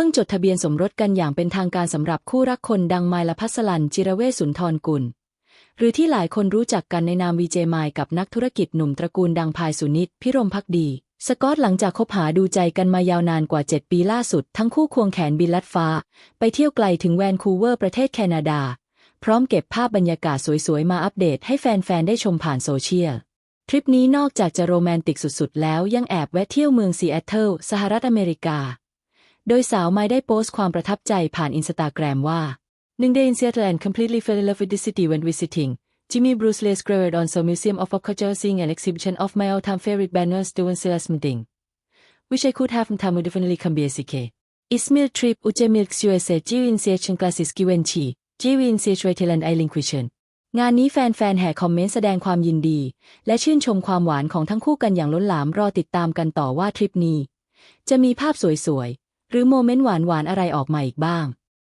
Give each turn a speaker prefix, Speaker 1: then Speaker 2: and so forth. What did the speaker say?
Speaker 1: พิ่งจดทะเบียนสมรสกันอย่างเป็นทางการสำหรับคู่รักคนดังไมลพัสลันจิระเวสุนทรกุล หรือที่หลายคนรู้จักกันในนามวีเจไมล์กับนักธุรกิจหนุ่มตระกูลดังพายสุนิตพิรมพักดี สกอตหลังจากคบหาดูใจกันมายาวนานกว่า 7 ปีล่าสุด ทั้งคู่ควงแขนบินลัดฟ้า ไปเที่ยวไกลถึงแวนคูเวอร์ประเทศแคนาดา พร้อมเก็บภาพบรรยากาศสวยๆ มาอัปเดตให้แฟนๆได้ชมผ่านโซเชียลทริปนี้นอกจากจะโรแมนติกสุดๆ แล้วยังแอบแวะเที่ยวเมืองซีแอตเทิลสหรัฐอเมริกา โดยสาวไม้ได้โพสต์ความประทับใจผ่านอินสตาแกรมว่า Ning day in Seattle and completely fell in love with the city when visiting. Jimmy Bruce Lee's Great on so Museum of Pop Culture seeing an exhibition of my all-time favorite banners doing Silas Mding. Wish I could have time would definitely come be SK. Ismail trip Uche Milks USA Jiwin Seachin classes Givenchy Jiwin Seach Thailand I Linkvision งานนี้แฟนๆ แห่คอมเมนต์แสดงความยินดี และชื่นชมความหวานของทั้งคู่กันอย่างล้นหลามรอติดตามกันต่อว่าทริปนี้ จะมีภาพสวยๆ หรือโมเมนต์หวานๆอะไรออกมาอีกบ้าง